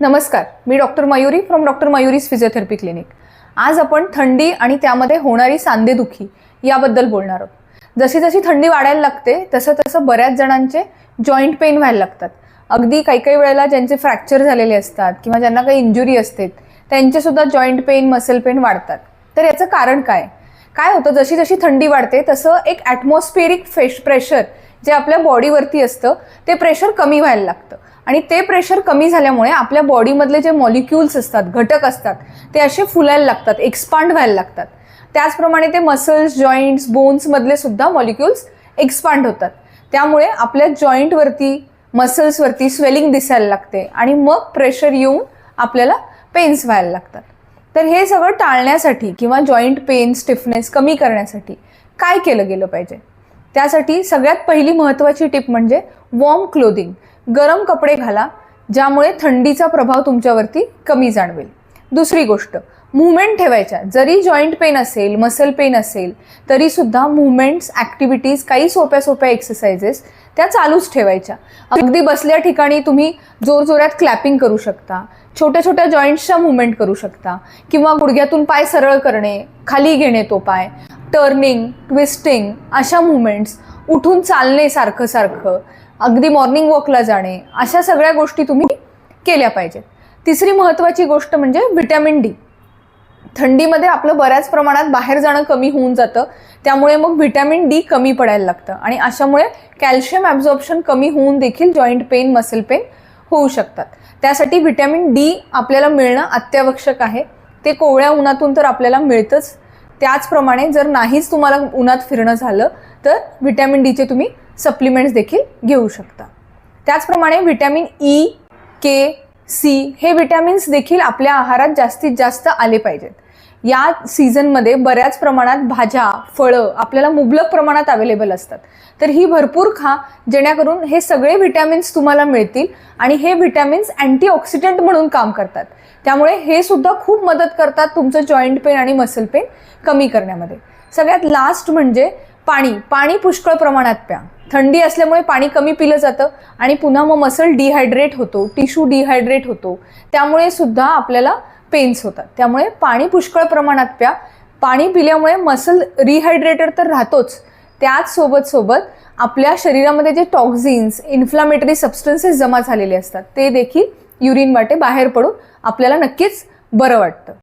नमस्कार मी doctor Mayuri from doctor Mayuri's physiotherapy clinic आज आपण थंडी आणि त्यामध्ये होणारी सांधेदुखी याबद्दल बोलणार आहोत. जशी जशी थंडी वाढायला लागते तसं तसं बऱ्याच जणांचे जॉईंट पेन व्हायला लागतात. अगदी काही काही वेळेला ज्यांचे फ्रॅक्चर झालेले असतात किंवा ज्यांना काही इंजुरी असते त्यांचेसुद्धा जॉईंट पेन मसल पेन वाढतात. तर याचं कारण काय? काय होतं जशी जशी थंडी वाढते तसं एक ॲटमॉस्फेरिक फेश प्रेशर जे आपल्या बॉडीवरती असतं ते प्रेशर कमी व्हायला लागतं. आणि ते प्रेशर कमी झाल्यामुळे आपल्या बॉडीमधले जे मॉलिक्युल्स असतात घटक असतात ते असे फुलायला लागतात एक्सपांड व्हायला लागतात. त्याचप्रमाणे ते मसल्स जॉईंट्स बोन्समधले सुद्धा मॉलिक्युल्स एक्सपांड होतात. त्यामुळे आपल्या जॉईंटवरती मसल्सवरती स्वेलिंग दिसायला लागते आणि मग प्रेशर येऊन आपल्याला पेन्स व्हायला लागतात. तर हे सगळं टाळण्यासाठी किंवा जॉईंट पेन स्टिफनेस कमी करण्यासाठी काय केलं गेलं पाहिजे? त्यासाठी सगळ्यात पहिली महत्त्वाची टिप म्हणजे वॉर्म क्लोदिंग गरम कपडे घाला ज्यामुळे थंडीचा प्रभाव तुमच्यावरती कमी जाणवेल. दुसरी गोष्ट मुवमेंट ठेवायच्या. जरी जॉईंट पेन असेल मसल पेन असेल तरी सुद्धा मुवमेंट्स ॲक्टिव्हिटीज काही सोप्या सोप्या एक्सरसाइजेस त्या चालूच ठेवायच्या. अगदी बसल्या ठिकाणी तुम्ही जोरजोरात क्लॅपिंग करू शकता. छोट्या छोट्या जॉईंट्सच्या मुवमेंट करू शकता. किंवा गुडघ्यातून पाय सरळ करणे खाली घेणे तो पाय टर्निंग ट्विस्टिंग अशा मुवमेंट्स उठून चालणे सारखं सारखं अगदी मॉर्निंग वॉकला जाणे अशा सगळ्या गोष्टी तुम्ही केल्या पाहिजेत. तिसरी महत्त्वाची गोष्ट म्हणजे व्हिटॅमिन डी थंडीमध्ये आपलं बऱ्याच प्रमाणात बाहेर जाणं कमी होऊन जातं त्यामुळे मग व्हिटॅमिन डी कमी पडायला लागतं. आणि अशामुळे कॅल्शियम ॲब्झॉर्प्शन कमी होऊन देखील जॉईंट पेन मसल पेन होऊ शकतात. त्यासाठी व्हिटॅमिन डी आपल्याला मिळणं अत्यावश्यक आहे. ते कोवळ्या उन्हातून तर आपल्याला मिळतंच. त्याचप्रमाणे जर नाहीच तुम्हाला उन्हात फिरणं झालं तर व्हिटॅमिन डीचे तुम्ही सप्लिमेंट्स देखील घेऊ शकता. त्याचप्रमाणे व्हिटॅमिन ई के सी हे विटॅमिन्स देखील आपल्या आहारात जास्तीत जास्त आले पाहिजेत. या सीझनमध्ये बऱ्याच प्रमाणात भाज्या फळं आपल्याला मुबलक प्रमाणात अवेलेबल असतात. तर ही भरपूर खा जेणेकरून हे सगळे व्हिटॅमिन्स तुम्हाला मिळतील आणि हे व्हिटॅमिन्स अँटीऑक्सिडंट म्हणून काम करतात. त्यामुळे हे सुद्धा खूप मदत करतात तुमचं जॉईंट पेन आणि मसल पेन कमी करण्यामध्ये. सगळ्यात लास्ट म्हणजे पाणी. पाणी पुष्कळ प्रमाणात प्या. थंडी असल्यामुळे पाणी कमी पिलं जातं आणि पुन्हा मग मसल डिहायड्रेट होतो टिश्यू डिहायड्रेट होतो. त्यामुळे सुद्धा आपल्याला पेन्स होतात. त्यामुळे पाणी पुष्कळ प्रमाणात प्या. पाणी पिल्यामुळे मसल रिहायड्रेटेड तर राहतोच. त्याच सोबत सोबत आपल्या शरीरामध्ये जे टॉक्झिन्स इन्फ्लामेटरी सबस्टन्सेस जमा झालेले असतात ते देखील युरिन वाटे बाहेर पडून आपल्याला नक्कीच बरं वाटतं.